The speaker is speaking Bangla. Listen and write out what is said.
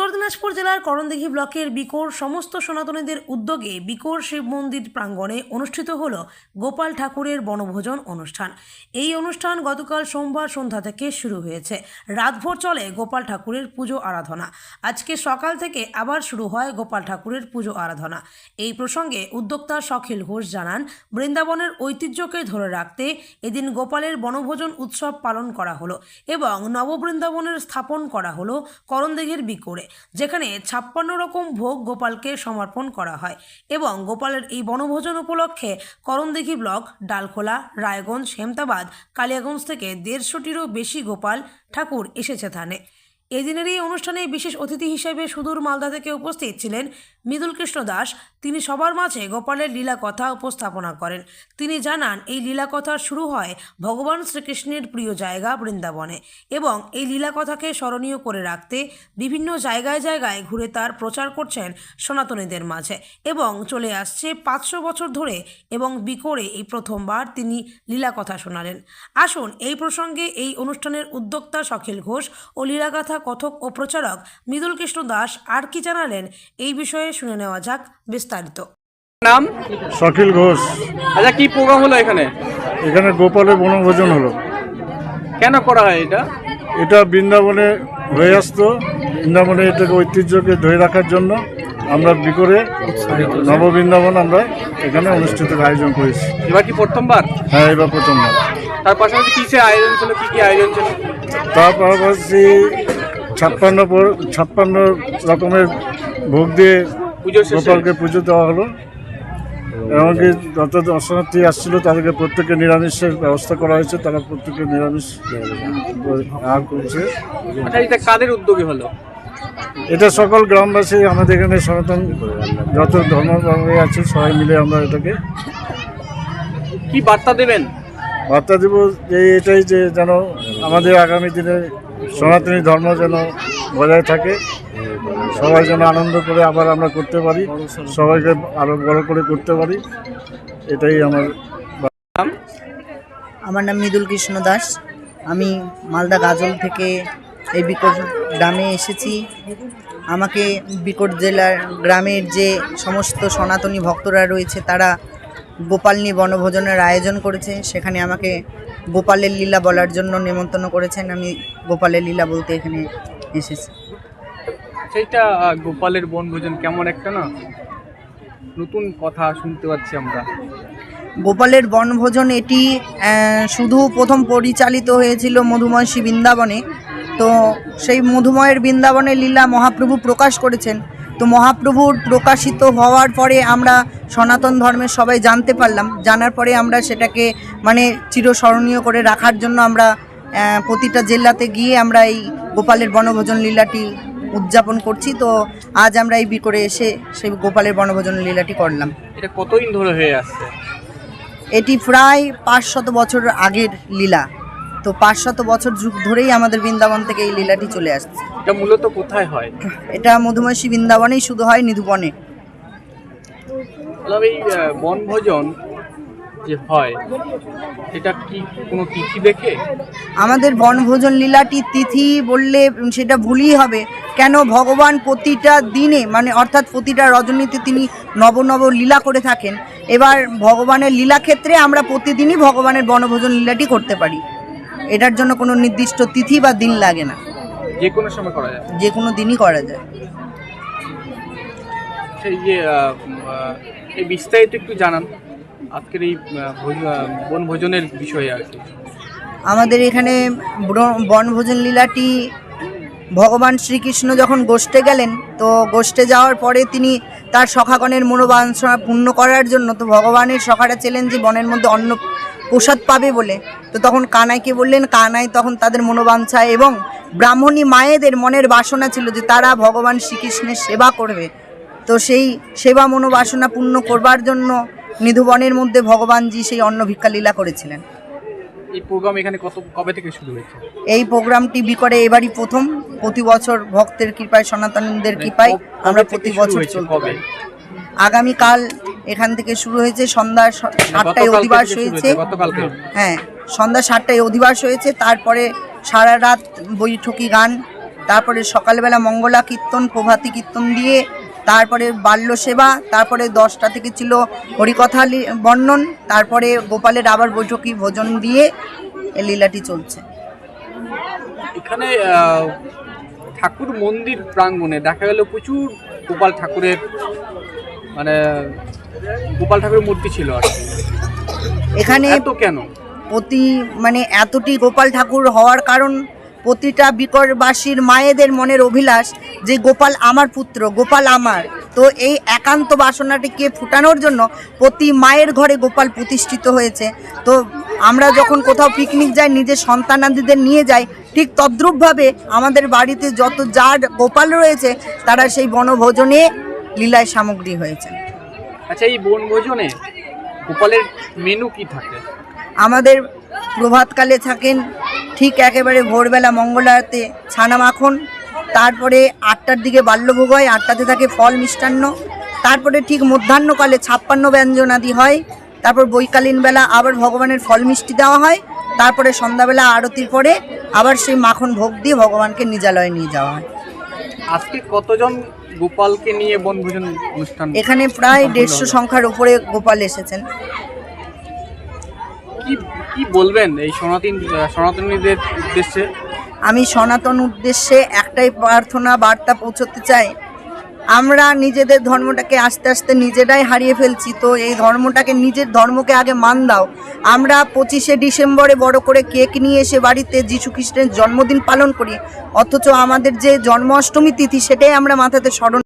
উত্তর দিনাজপুর জেলার করণদিঘি ব্লকের বিকোর সমস্ত সনাতনীদের উদ্যোগে বিকোর শিব মন্দির প্রাঙ্গণে অনুষ্ঠিত হল গোপাল ঠাকুরের বনভোজন অনুষ্ঠান। এই অনুষ্ঠান গতকাল সোমবার সন্ধ্যা থেকে শুরু হয়েছে। রাতভর চলে গোপাল ঠাকুরের পুজো আরাধনা। আজকে সকাল থেকে আবার শুরু হয় গোপাল ঠাকুরের পুজো আরাধনা। এই প্রসঙ্গে উদ্যোক্তা সখিল ঘোষ জানান, বৃন্দাবনের ঐতিহ্যকে ধরে রাখতে এদিন গোপালের বনভোজন উৎসব পালন করা হলো এবং নববৃন্দাবনের স্থাপন করা হলো করণদিঘির বিকোরে। যেখানে ছাপ্পান্ন রকম ভোগ গোপালকে সমর্পণ করা হয় এবং গোপালের এই বনভোজন উপলক্ষে করণদিঘি ব্লক, ডালখোলা, রায়গঞ্জ, হেমতাবাদ, কালিয়াগঞ্জ থেকে দেড়শোটিরও বেশি গোপাল ঠাকুর এসেছে থানে। এদিনের এই অনুষ্ঠানে বিশেষ অতিথি হিসেবে সুদূর মালদা থেকে উপস্থিত ছিলেন মৃদুল কৃষ্ণ দাস, তিনি সবার মাঝে গোপালের লীলা কথা উপস্থাপনা করেন। তিনি জানান, এই লীলা কথার শুরু হয় ভগবান শ্রীকৃষ্ণের প্রিয় জায়গা বৃন্দাবনে এবং এই লীলা কথাকে স্মরণীয় করে রাখতে বিভিন্ন জায়গায় জায়গায় ঘুরে তার প্রচার করছেন সনাতনীদের মাঝে এবং চলে আসছে পাঁচশো বছর ধরে এবং বিকোরে এই প্রথমবার তিনি লীলা কথা শোনালেন। আসুন, এই প্রসঙ্গে এই অনুষ্ঠানের উদ্যোক্তা সখিল ঘোষ ও লীলাগাথা কথক ও প্রচারক মৃদুল কৃষ্ণ দাস আর কি জানালেন? এই বিষয়ে শুনে নেওয়া যাক বিস্তারিত। নাম? শকিল ঘোষ। আচ্ছা কি প্রোগ্রাম হলো এখানে? এখানে গোপালের বনভোজন হলো। কেন করা হয় এটা? এটা বৃন্দাবনে হয়ে আসতো। বৃন্দাবনে এটাকে ঐতিহ্যকে ধরে রাখার জন্য আমরা বিকরে নববৃন্দাবন আমরা এখানে অনুষ্ঠিত আয়োজন করেছি। এবার কি প্রথমবার? হ্যাঁ এবার প্রথমবার। তার পাশাপাশি কিসে আয়োজন ছিল? কি কি আয়োজন ছিল? তার পাশাপাশি ছাপ্পান্ন পর- ছাপ্পান্ন রকমের ভোগ দিয়ে গোপালকে পুজো দেওয়া হলো। এমনকি যত দর্শনার্থী আসছিল তাদেরকে প্রত্যেকে নিরামিষের ব্যবস্থা করা হয়েছে। তারা প্রত্যেকে নিরামিষ আহার করছে। আচ্ছা এটা কাদের উদ্যোগে হলো? এটা সকল গ্রামবাসী আমাদের এখানে সনাতন যত ধর্মভাবে আছে সবাই মিলে আমরা এটাকে কি বার্তা দেবেন? বার্তা দেব যে এটাই যে যেন আমাদের আগামী দিনে সনাতনী ধর্ম যেন বজায় থাকে। সবাই যেন আনন্দ করে আবার আমরা করতে পারি, সবাইকে আরও বড় করে করতে পারি, এটাই আমার আমার নাম মৃদুল কৃষ্ণ দাস। আমি মালদা গাজল থেকে এই বিকট গ্রামে এসেছি। আমাকে বিকট জেলার গ্রামের যে সমস্ত সনাতনী ভক্তরা রয়েছে, তারা গোপালনী বনভোজনের আয়োজন করেছে। সেখানে আমাকে গোপালের লীলা বলার জন্য নেমন্তন্ন করেছেন। আমি গোপালের লীলা বলতে এখানে এসেছি। সেইটা আহ, গোপালের বনভোজন কেমন একটা না? নতুন কথা শুনতে পাচ্ছি আমরা। গোপালের বনভোজন এটি শুধু প্রথম পরিচালিত হয়েছিল মধুময়সী বৃন্দাবনে। তো সেই মধুময়ের বৃন্দাবনের লীলা মহাপ্রভু প্রকাশ করেছেন। তো মহাপ্রভুর প্রকাশিত হওয়ার পরে আমরা সনাতন ধর্মের সবাই জানতে পারলাম। জানার পরে আমরা সেটাকে মানে চিরস্মরণীয় করে রাখার জন্য আমরা প্রতিটা জেলাতে গিয়ে আমরা এই গোপালের বনভোজন লীলাটি উদযাপন করছি তো আজ আমরা এই বিকরে এসে সেই গোপালের বনভোজন লীলাটি করলাম। এটা কতদিন ধরে হয়ে আসছে? এটি প্রায় পাঁচশত বছর আগের লীলা। তো পাঁচশত বছর যুগ ধরেই আমাদের বৃন্দাবন থেকে এই লীলাটি চলে আসছে। এটা মূলত কোথায় হয়? এটা মধুমাসী বৃন্দাবনেই শুধু হয় নিধুবনে। বনভোজন যে হয় এটা কি কোনো তিথি দেখে? আমাদের বনভোজন লীলাটি তিথি বললে সেটা ভুলই হবে। কেন ভগবান প্রতিটা দিনে মানে অর্থাৎ প্রতিটা রজনীতে তিনি নব নব লীলা করে থাকেন। এবার ভগবানের লীলা ক্ষেত্রে আমরা প্রতিদিনই ভগবানের বনভোজন লীলাটি করতে পারি। এটার জন্য কোনো নির্দিষ্ট তিথি বা দিন লাগে না। যে কোনো সময় করা যায়? যে কোনো দিনই করা যায়। সেই যে বিস্তারিত একটু জানান। আজকের এই বনভোজনের বিষয়ে আর কি? আমাদের এখানে বনভোজন লীলাটি ভগবান শ্রীকৃষ্ণ যখন গোষ্ঠে গেলেন, তো গোষ্ঠে যাওয়ার পরে তিনি তার সখাগণের মনোবাঞ্ছনা পূর্ণ করার জন্য, তো ভগবানের সখারা ছিলেন যে বনের মধ্যে অন্ন প্রসাদ পাবে বলে। তো তখন কানাইকে বললেন, কানাই তখন তাদের মনোবাঞ্ছা এবং ব্রাহ্মণী মায়েদের মনের বাসনা ছিল যে তারা ভগবান শ্রীকৃষ্ণের সেবা করবে। তো সেই সেবা মনোবাসনা পূর্ণ করবার জন্য নিধুবনের মধ্যে ভগবানজি সেই অন্ন ভিক্ষা লীলা করেছিলেন। এই প্রোগ্রাম এখানে কত কবে থেকে শুরু হয়েছে? এই প্রোগ্রামটি বিকরে এবারই প্রথম। প্রতি বছর ভক্তের কৃপায় সনাতনীদের কৃপায় আমরা প্রতি বছর? চলতে আগামীকাল এখান থেকে শুরু হয়েছে সন্ধ্যা স- সাতটায় অধিবাস হয়েছে হ্যাঁ সন্ধ্যা সাতটায় অধিবাস হয়েছে তারপরে সারা রাত বৈঠকি গান তারপরে সকালবেলা মঙ্গলা কীর্তন প্রভাতী কীর্তন দিয়ে তারপরে বাল্য সেবা তারপরে দশটা থেকে ছিল হরিকথা বর্ণন তারপরে গোপালের আবার বৈঠকি ভোজন দিয়ে এই লীলাটি চলছে এখানে ঠাকুর মন্দির প্রাঙ্গণে দেখা গেল প্রচুর গোপাল ঠাকুরের মানে গোপাল ঠাকুরের মূর্তি ছিল আর কি। এখানে তো কেন প্রতি মানে এতটি গোপাল ঠাকুর হওয়ার কারণ প্রতিটা বিকরবাসীর মায়েদের মনের অভিলাষ যে গোপাল আমার পুত্র গোপাল আমার। তো এই একান্ত বাসনাটিকে ফুটানোর জন্য প্রতি মায়ের ঘরে গোপাল প্রতিষ্ঠিত হয়েছে। তো আমরা যখন কোথাও পিকনিক যাই নিজের সন্তানাদিদের নিয়ে যাই ঠিক তদ্রূপভাবে আমাদের বাড়িতে যত যার গোপাল রয়েছে তারা সেই বনভোজনে লীলায় সামগ্রী হয়েছে। আচ্ছা এই বনভোজনে গোপালের মেনু কি থাকে? আমাদের প্রভাতকালে থাকেন ঠিক একেবারে ভোরবেলা মঙ্গলাতে ছানা মাখন তারপরে আটটার দিকে বাল্যভোগ হয় আটটাতে থাকে ফল মিষ্টান্ন তারপরে ঠিক মধ্যাহ্নকালে ছাপ্পান্ন ব্যঞ্জনাদি হয় তারপর বৈকালীন বেলা আবার ভগবানের ফল মিষ্টি দেওয়া হয় তারপরে সন্ধ্যাবেলা আরতির পরে আবার সেই মাখন ভোগ দিয়ে ভগবানকে নিজালয়ে নিয়ে যাওয়া হয়। আজকে কতজন গোপালকে নিয়ে বনভোজন অনুষ্ঠান এখানে প্রায় দেড়শো সংখ্যার উপরে গোপাল এসেছেন। কি কি বলবেন এই সনাতন, সনাতনীদের উদ্দেশ্যে? আমি সনাতন উদ্দেশ্যে একটাই প্রার্থনা, বার্তা পৌঁছতে চাই। আমরা নিজেদের ধর্মটাকে আস্তে আস্তে নিজেরাই হারিয়ে ফেলছি, তো এই ধর্মটাকে, নিজের ধর্মকে আগে মান দাও। আমরা পঁচিশে ডিসেম্বরে বড় করে কেক নিয়ে এসে বাড়িতে যীশু খ্রিস্টের জন্মদিন পালন করি, অথচ আমাদের যে জন্মাষ্টমী তিথি, সেটাই আমরা মাথাতে স্মরণ